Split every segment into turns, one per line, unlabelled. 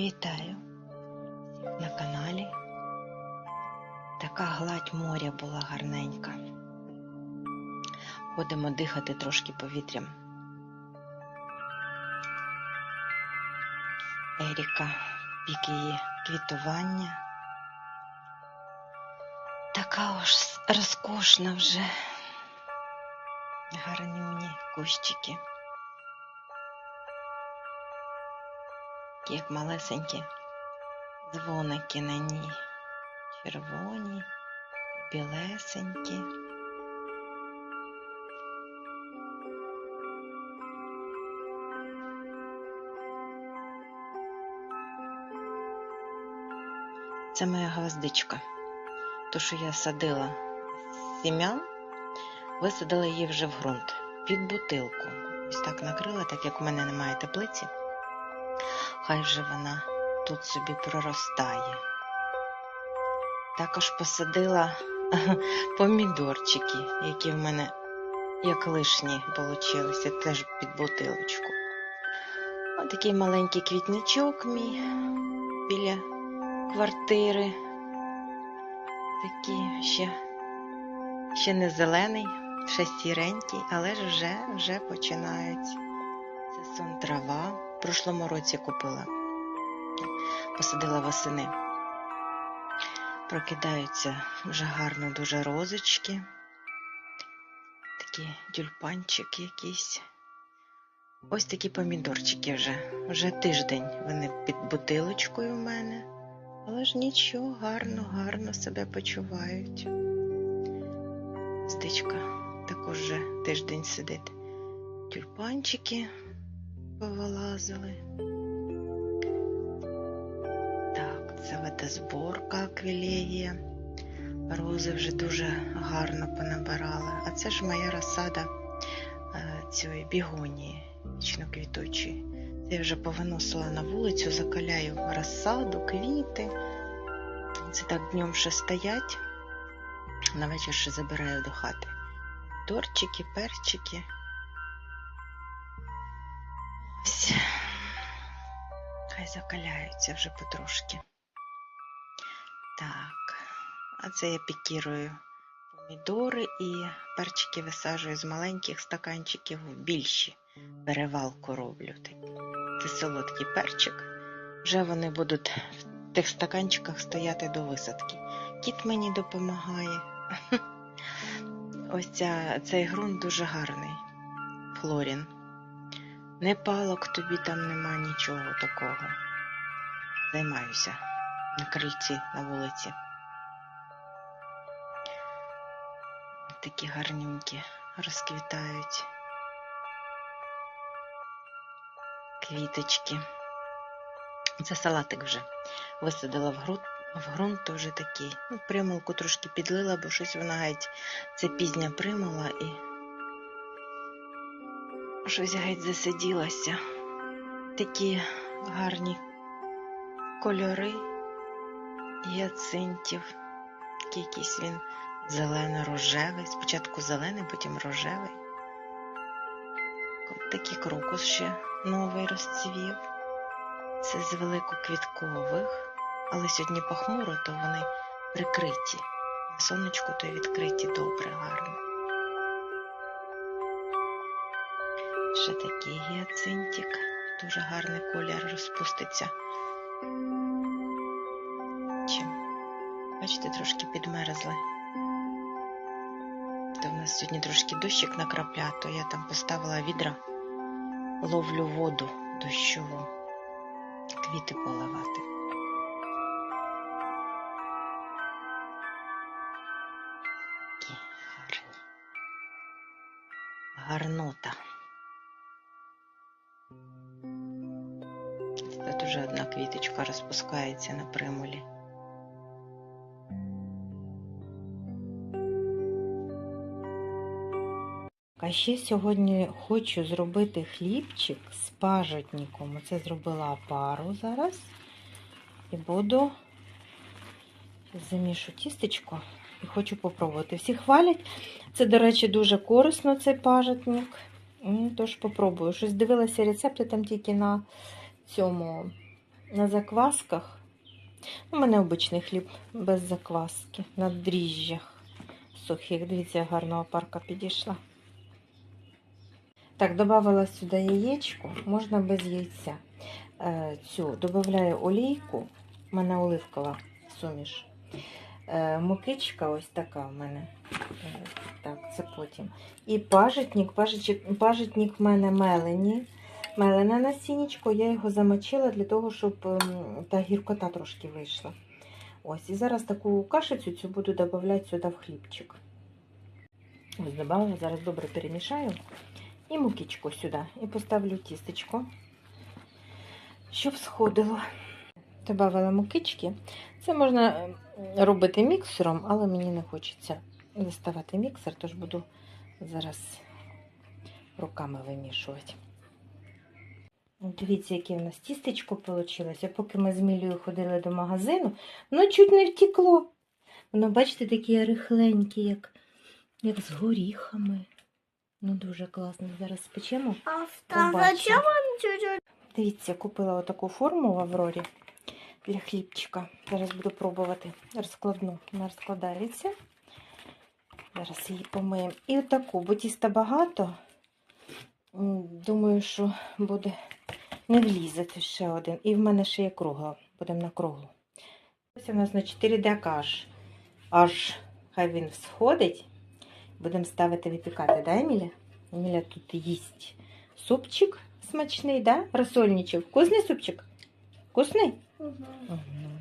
Вітаю на каналі. Така гладь моря була гарненька. Ходимо дихати трошки повітрям. Еріка, пік її квітування. Така ось розкошна вже. Гарнюні кущики. Такі як малесенькі дзвоники на ній. Червоні, білесенькі. Це моя гвоздичка. То, що я садила з сім'ян, висадила її вже в ґрунт під бутилку. Ось так накрила, так як у мене немає теплиці. Хай вже вона тут собі проростає. Також посадила помідорчики, які в мене як лишні получилися, теж під бутилочку. Ось такий маленький квітничок мій біля квартири. Такий ще, ще не зелений, ще сіренький, але ж вже, вже починають. Це сон трава. В прошлому році купила. Посадила восени. Прокидаються вже гарно дуже розочки. Такі тюльпанчики якісь. Ось такі помідорчики вже. Вже тиждень вони під бутилочкою в мене. Але ж нічого, гарно, гарно себе почувають. Стичка також вже тиждень сидить. Тюльпанчики повилазили. Так, це водозборка аквілегія. Рози вже дуже гарно понабирали. А це ж моя розсада е, цієї бігонії вічноквітучої. Це я вже повиносила на вулицю, закаляю розсаду, квіти. Це так днем ще стоять. На вечір ще забираю до хати. Торчики, перчики. Ось. Хай закаляються вже потрошки. Так, а це я пікірую помідори і перчики висаджую з маленьких стаканчиків в більші. Перевалку роблю. Це солодкий перчик. Вже вони будуть в тих стаканчиках стояти до висадки. Кіт мені допомагає. Ось ця, цей ґрунт дуже гарний. Флорін. Не палок тобі там нема нічого такого. Займаюся на крильці на вулиці. Такі гарненькі розквітають квіточки. Це салатик вже висадила в ґрунт, в ґрунт вже такий. Ну, трошки підлила, бо щось вона геть це пізня примула і щось геть засиділася. Такі гарні кольори гіацинтів. Якийсь він зелено-рожевий. Спочатку зелений, потім рожевий. Такий крокус ще новий розцвів. Це з великоквіткових, але сьогодні похмуро, то вони прикриті. На сонечку то відкриті добре, гарно. Ще такий гіацинтик, дуже гарний колір розпуститься. Бачите, трошки підмерзли. То в нас сьогодні трошки дощик накрапля, то я там поставила відра, ловлю воду дощову, квіти поливати. Гарні. Гарнота. Одна квіточка розпускається на примулі. А ще сьогодні хочу зробити хлібчик з пажитником. Оце зробила пару зараз. І буду замішу тістечко і хочу попробувати. Всі хвалять. Це, до речі, дуже корисно, цей пажитник. Тож попробую. Щось дивилася рецепти там тільки на цьому на заквасках. У мене обичний хліб без закваски, на дріжджах сухих. Дивіться, гарного парка підійшла. Так, додавала сюди яєчко, можна без яйця. Е, цю додаю олійку, у мене оливкова суміш. Е, мукичка ось така в мене. Е, так, це потім. І пажитник, пажитник, пажитник в мене мелені. Мелене насіннячко, я його замочила для того, щоб ем, та гіркота трошки вийшла. Ось, і зараз таку кашицю цю буду додавати сюди в хлібчик. Ось додала, зараз добре перемішаю. І мукичку сюди. І поставлю тістечко, щоб сходило. Добавила мукички. Це можна е, робити міксером, але мені не хочеться доставати міксер, тож буду зараз руками вимішувати. Дивіться, яке в нас тістечко вийшло. Поки ми з Мілею ходили до магазину, воно чуть не втекло. Воно, бачите, таке рихленьке, як, як з горіхами. Ну, дуже класно. Зараз спечемо.
А
Побачимо.
зачем он чуть-чуть?
Дивіться, купила отаку форму в Аврорі для хлібчика. Зараз буду пробувати розкладну. Вона розкладається. Зараз її помиємо. І отаку, бо тіста багато. Думаю, що буде не влізе тут ще один. І в мене ще є кругла. Будемо на круглу. Ось у нас на 4 дека аж, аж хай він всходить. Будемо ставити випікати, да, Еміля? Еміля тут їсть супчик смачний, да? Розсольничок. Вкусний супчик? Вкусний? Мгм.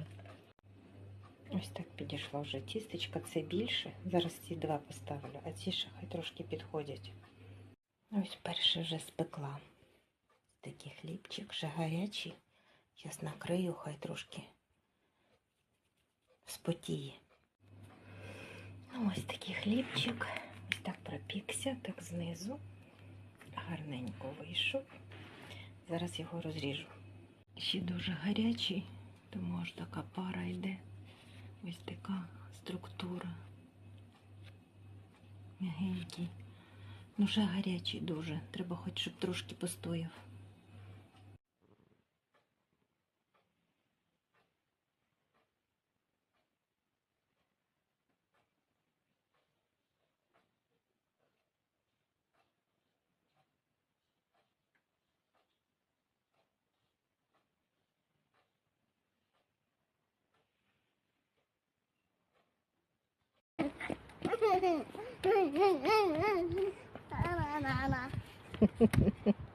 Ось так підійшла вже тістечка, це більше. Зараз ці два поставлю, а ці ще хай трошки підходять. Ось перше вже спекла. Такий хлібчик, вже гарячий. Зараз накрию, хай трошки спотіє. Ну, ось такий хлібчик. Ось так пропікся, так знизу. Гарненько вийшов. Зараз його розріжу. Ще дуже гарячий, тому аж така пара йде. Ось така структура. Мягенький. Ну, вже гарячий дуже. Треба хоч, щоб трошки постояв.
嗯。